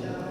Yeah.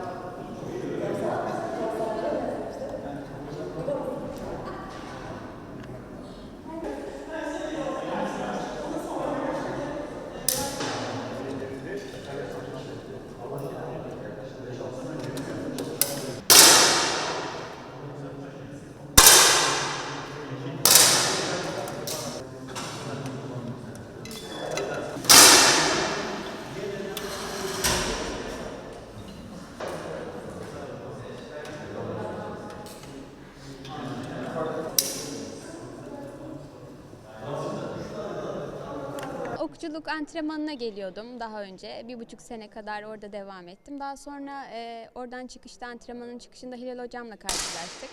Okçuluk antrenmanına geliyordum daha önce. Bir buçuk sene kadar orada devam ettim. Daha sonra e, oradan çıkışta antrenmanın çıkışında Hilal hocamla karşılaştık.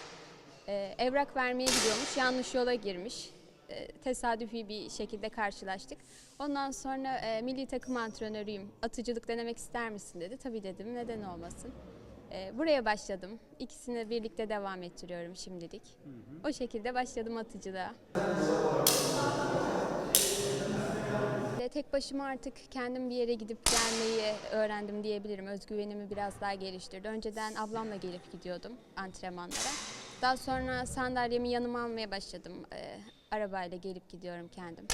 E, evrak vermeye gidiyormuş, yanlış yola girmiş. E, tesadüfi bir şekilde karşılaştık. Ondan sonra e, milli takım antrenörüyüm, atıcılık denemek ister misin dedi. Tabii dedim, neden olmasın. E, buraya başladım. İkisini birlikte devam ettiriyorum şimdilik. O şekilde başladım atıcılığa. Tek başıma artık kendim bir yere gidip gelmeyi öğrendim diyebilirim. Özgüvenimi biraz daha geliştirdi. Önceden ablamla gelip gidiyordum antrenmanlara. Daha sonra sandalyemi yanıma almaya başladım. Ee, arabayla gelip gidiyorum kendim.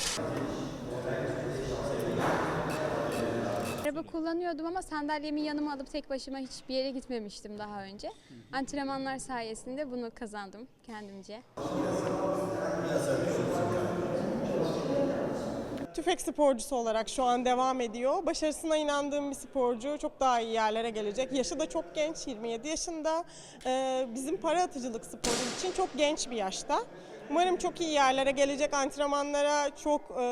Araba kullanıyordum ama sandalyemi yanıma alıp tek başıma hiçbir yere gitmemiştim daha önce. Antrenmanlar sayesinde bunu kazandım kendimce. Tüfek sporcusu olarak şu an devam ediyor. Başarısına inandığım bir sporcu çok daha iyi yerlere gelecek. Yaşı da çok genç, 27 yaşında. Ee, bizim para atıcılık sporu için çok genç bir yaşta. Umarım çok iyi yerlere gelecek. Antrenmanlara çok e,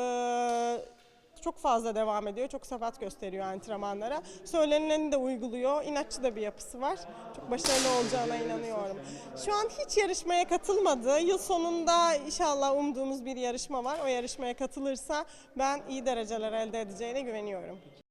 çok fazla devam ediyor. Çok sebat gösteriyor antrenmanlara. Söylenileni de uyguluyor. İnatçı da bir yapısı var. Çok başarılı olacağına inanıyorum. Şu an hiç yarışmaya katılmadı. Yıl sonunda inşallah umduğumuz bir yarışma var. O yarışmaya katılırsa ben iyi dereceler elde edeceğine güveniyorum.